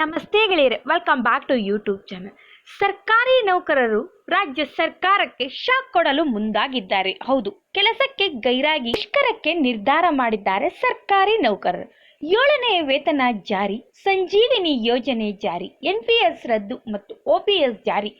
ನಮಸ್ತೆ ಗೆಳೆಯರೆ welcome back to YouTube channel ಸರ್ಕಾರಿ ನೌಕರರು ರಾಜ್ಯ ಸರ್ಕಾರಕ್ಕೆ ಶಾಕ್ ಕೊಡಲು ಮುಂದಾಗಿದ್ದಾರೆ. ಹೌದು, ಕೆಲಸಕ್ಕೆ ಗೈರಾಗಿ ಮುಷ್ಕರಕ್ಕೆ ನಿರ್ಧಾರ ಮಾಡಿದ್ದಾರೆ ಸರ್ಕಾರಿ ನೌಕರರು. ಏಳನೇ ವೇತನ ಜಾರಿ, ಸಂಜೀವಿನಿ ಯೋಜನೆ ಜಾರಿ ಎನ್ಪಿಎಸ್ ರದ್ದು ಮತ್ತು ಒಪಿಎಸ್ ಜಾರಿ.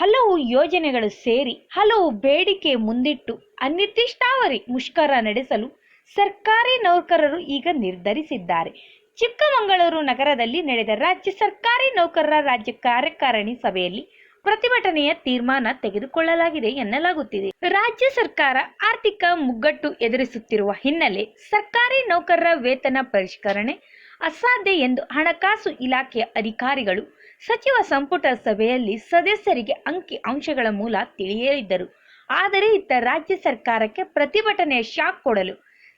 ಹಲವು ಯೋಜನೆಗಳು ಸೇರಿ ಹಲವು ಬೇಡಿಕೆ ಮುಂದಿಟ್ಟು ಅನಿರ್ದಿಷ್ಟಾವಧಿ ಮುಷ್ಕರ ನಡೆಸಲು ಸರ್ಕಾರಿ ನೌಕರರು ಈಗ ನಿರ್ಧರಿಸಿದ್ದಾರೆ. ಚಿಕ್ಕಮಗಳೂರು ನಗರದಲ್ಲಿ ನಡೆದ ರಾಜ್ಯ ಸರ್ಕಾರಿ ನೌಕರರ ರಾಜ್ಯ ಕಾರ್ಯಕಾರಿಣಿ ಸಭೆಯಲ್ಲಿ ಪ್ರತಿಭಟನೆಯ ತೀರ್ಮಾನ ತೆಗೆದುಕೊಳ್ಳಲಾಗಿದೆ ಎನ್ನಲಾಗುತ್ತಿದೆ. ರಾಜ್ಯ ಸರ್ಕಾರ ಆರ್ಥಿಕ ಮುಗ್ಗಟ್ಟು ಎದುರಿಸುತ್ತಿರುವ ಹಿನ್ನೆಲೆ ಸರ್ಕಾರಿ ನೌಕರರ ವೇತನ ಪರಿಷ್ಕರಣೆ ಅಸಾಧ್ಯ ಎಂದು ಹಣಕಾಸು ಇಲಾಖೆಯ ಅಧಿಕಾರಿಗಳು ಸಚಿವ ಸಂಪುಟ ಸಭೆಯಲ್ಲಿ ಸದಸ್ಯರಿಗೆ ಅಂಕಿ ಅಂಶಗಳ ಮೂಲ ತಿಳಿಯಲಿದ್ದರು. ಆದರೆ ಇತ್ತ ರಾಜ್ಯ ಸರ್ಕಾರಕ್ಕೆ ಪ್ರತಿಭಟನೆಯ ಶಾಕ್ ಕೊಡಲು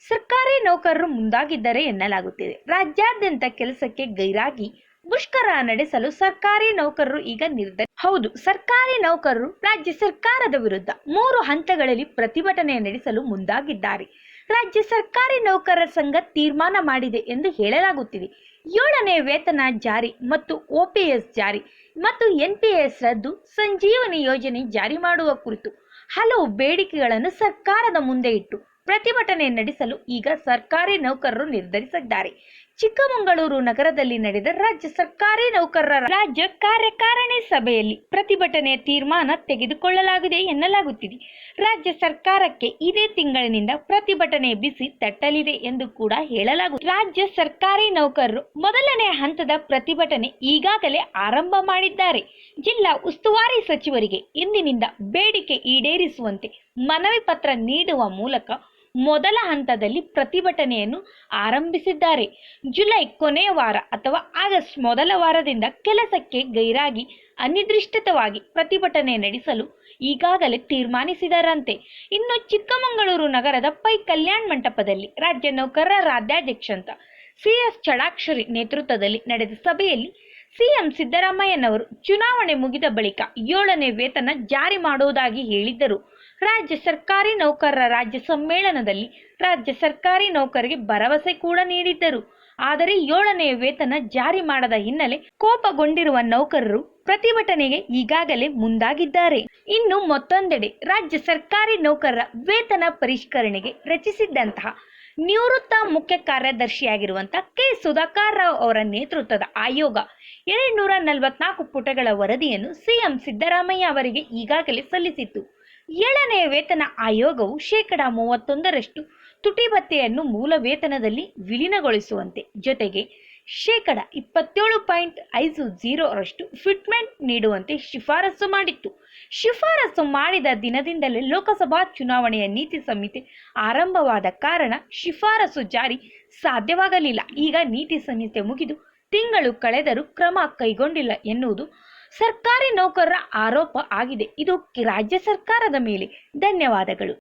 ಸರ್ಕಾರಿ ನೌಕರರು ಮುಂದಾಗಿದ್ದಾರೆ ಎನ್ನಲಾಗುತ್ತಿದೆ. ರಾಜ್ಯಾದ್ಯಂತ ಕೆಲಸಕ್ಕೆ ಗೈರಾಗಿ ಮುಷ್ಕರ ನಡೆಸಲು ಸರ್ಕಾರಿ ನೌಕರರು ಈಗ ನಿರ್ಧರಿ. ಹೌದು, ಸರ್ಕಾರಿ ನೌಕರರು ರಾಜ್ಯ ಸರ್ಕಾರದ ವಿರುದ್ಧ ಮೂರು ಹಂತಗಳಲ್ಲಿ ಪ್ರತಿಭಟನೆ ನಡೆಸಲು ಮುಂದಾಗಿದ್ದಾರೆ. ರಾಜ್ಯ ಸರ್ಕಾರಿ ನೌಕರರ ಸಂಘ ತೀರ್ಮಾನ ಮಾಡಿದೆ ಎಂದು ಹೇಳಲಾಗುತ್ತಿದೆ. ಏಳನೇ ವೇತನ ಜಾರಿ ಮತ್ತು ಒಪಿಎಸ್ ಜಾರಿ ಮತ್ತು ಎನ್ಪಿಎಸ್ ರದ್ದು ಸಂಜೀವನಿ ಯೋಜನೆ ಜಾರಿ ಮಾಡುವ ಕುರಿತು ಹಲವು ಬೇಡಿಕೆಗಳನ್ನು ಸರ್ಕಾರದ ಮುಂದೆ ಇಟ್ಟು ಪ್ರತಿಭಟನೆ ನಡೆಸಲು ಈಗ ಸರ್ಕಾರಿ ನೌಕರರು ನಿರ್ಧರಿಸಿದ್ದಾರೆ. ಚಿಕ್ಕಮಗಳೂರು ನಗರದಲ್ಲಿ ನಡೆದ ರಾಜ್ಯ ಸರ್ಕಾರಿ ನೌಕರರ ರಾಜ್ಯ ಕಾರ್ಯಕಾರಿಣಿ ಸಭೆಯಲ್ಲಿ ಪ್ರತಿಭಟನೆಯ ತೀರ್ಮಾನ ತೆಗೆದುಕೊಳ್ಳಲಾಗಿದೆ ಎನ್ನಲಾಗುತ್ತಿದೆ. ರಾಜ್ಯ ಸರ್ಕಾರಕ್ಕೆ ಇದೇ ತಿಂಗಳಿನಿಂದ ಪ್ರತಿಭಟನೆ ಬಿಸಿ ತಟ್ಟಲಿದೆ ಎಂದು ಕೂಡ ಹೇಳಲಾಗುತ್ತದೆ. ರಾಜ್ಯ ಸರ್ಕಾರಿ ನೌಕರರು ಮೊದಲನೇ ಹಂತದ ಪ್ರತಿಭಟನೆ ಈಗಾಗಲೇ ಆರಂಭ ಮಾಡಿದ್ದಾರೆ. ಜಿಲ್ಲಾ ಉಸ್ತುವಾರಿ ಸಚಿವರಿಗೆ ಇಂದಿನಿಂದ ಬೇಡಿಕೆ ಈಡೇರಿಸುವಂತೆ ಮನವಿ ಪತ್ರ ನೀಡುವ ಮೂಲಕ ಮೊದಲ ಹಂತದಲ್ಲಿ ಪ್ರತಿಭಟನೆಯನ್ನು ಆರಂಭಿಸಿದ್ದಾರೆ. ಜುಲೈ ಕೊನೆಯ ವಾರ ಅಥವಾ ಆಗಸ್ಟ್ ಮೊದಲ ವಾರದಿಂದ ಕೆಲಸಕ್ಕೆ ಗೈರಾಗಿ, ಅನಿರ್ದಿಷ್ಟವಾಗಿ ಪ್ರತಿಭಟನೆ ನಡೆಸಲು ಈಗಾಗಲೇ ತೀರ್ಮಾನಿಸಿದರಂತೆ. ಇನ್ನು ಚಿಕ್ಕಮಗಳೂರು ನಗರದ ಪೈ ಕಲ್ಯಾಣ್ ಮಂಟಪದಲ್ಲಿ ರಾಜ್ಯ ನೌಕರರ ರಾಜ್ಯಾಧ್ಯಕ್ಷ ಸಿ ಎಸ್ ಚಡಾಕ್ಷರಿ ನೇತೃತ್ವದಲ್ಲಿ ನಡೆದ ಸಭೆಯಲ್ಲಿ ಸಿಎಂ ಸಿದ್ದರಾಮಯ್ಯನವರು ಚುನಾವಣೆ ಮುಗಿದ ಬಳಿಕ ಏಳನೇ ವೇತನ ಜಾರಿ ಮಾಡುವುದಾಗಿ ಹೇಳಿದ್ದರು. ರಾಜ್ಯ ಸರ್ಕಾರಿ ನೌಕರರ ರಾಜ್ಯ ಸಮ್ಮೇಳನದಲ್ಲಿ ರಾಜ್ಯ ಸರ್ಕಾರಿ ನೌಕರರಿಗೆ ಭರವಸೆ ಕೂಡ ನೀಡಿದ್ದರು. ಆದರೆ ಏಳನೆಯ ವೇತನ ಜಾರಿ ಮಾಡದ ಹಿನ್ನೆಲೆ ಕೋಪಗೊಂಡಿರುವ ನೌಕರರು ಪ್ರತಿಭಟನೆಗೆ ಈಗಾಗಲೇ ಮುಂದಾಗಿದ್ದಾರೆ. ಇನ್ನು ಮತ್ತೊಂದೆಡೆ ರಾಜ್ಯ ಸರ್ಕಾರಿ ನೌಕರರ ವೇತನ ಪರಿಷ್ಕರಣೆಗೆ ರಚಿಸಿದ್ದಂತಹ ನಿವೃತ್ತ ಮುಖ್ಯ ಕಾರ್ಯದರ್ಶಿಯಾಗಿರುವಂತಹ ಕೆ. ಸುಧಾಕರ್ ರಾವ್ ಅವರ ನೇತೃತ್ವದ ಆಯೋಗ ಎರಡ್ನೂರ ನಲವತ್ನಾಲ್ಕು ಪುಟಗಳ ವರದಿಯನ್ನು ಸಿಎಂ ಸಿದ್ದರಾಮಯ್ಯ ಅವರಿಗೆ ಈಗಾಗಲೇ ಸಲ್ಲಿಸಿತ್ತು. ಏಳನೆಯ ವೇತನ ಆಯೋಗವು ಶೇಕಡಾ ಮೂವತ್ತೊಂದರಷ್ಟು ತುಟಿ ಭತ್ಯೆಯನ್ನು ಮೂಲ ವೇತನದಲ್ಲಿ ವಿಲೀನಗೊಳಿಸುವಂತೆ. ಜೊತೆಗೆ ಶೇಕಡ ಇಪ್ಪತ್ತೇಳು ಪಾಯಿಂಟ್ ಐದು ಜೀರೋರಷ್ಟು ಫಿಟ್ಮೆಂಟ್ ನೀಡುವಂತೆ ಶಿಫಾರಸು ಮಾಡಿತ್ತು. ಶಿಫಾರಸು ಮಾಡಿದ ದಿನದಿಂದಲೇ ಲೋಕಸಭಾ ಚುನಾವಣೆಯ ನೀತಿ ಸಂಹಿತೆ ಆರಂಭವಾದ ಕಾರಣ ಶಿಫಾರಸು ಜಾರಿ ಸಾಧ್ಯವಾಗಲಿಲ್ಲ. ಈಗ ನೀತಿ ಸಂಹಿತೆ ಮುಗಿದು ತಿಂಗಳು ಕಳೆದರೂ ಕ್ರಮ ಕೈಗೊಂಡಿಲ್ಲ ಎನ್ನುವುದು ಸರ್ಕಾರಿ ನೌಕರರ ಆರೋಪ ಆಗಿದೆ. ಇದು ರಾಜ್ಯ ಸರ್ಕಾರದ ಮೇಲೆ ಧನ್ಯವಾದಗಳು.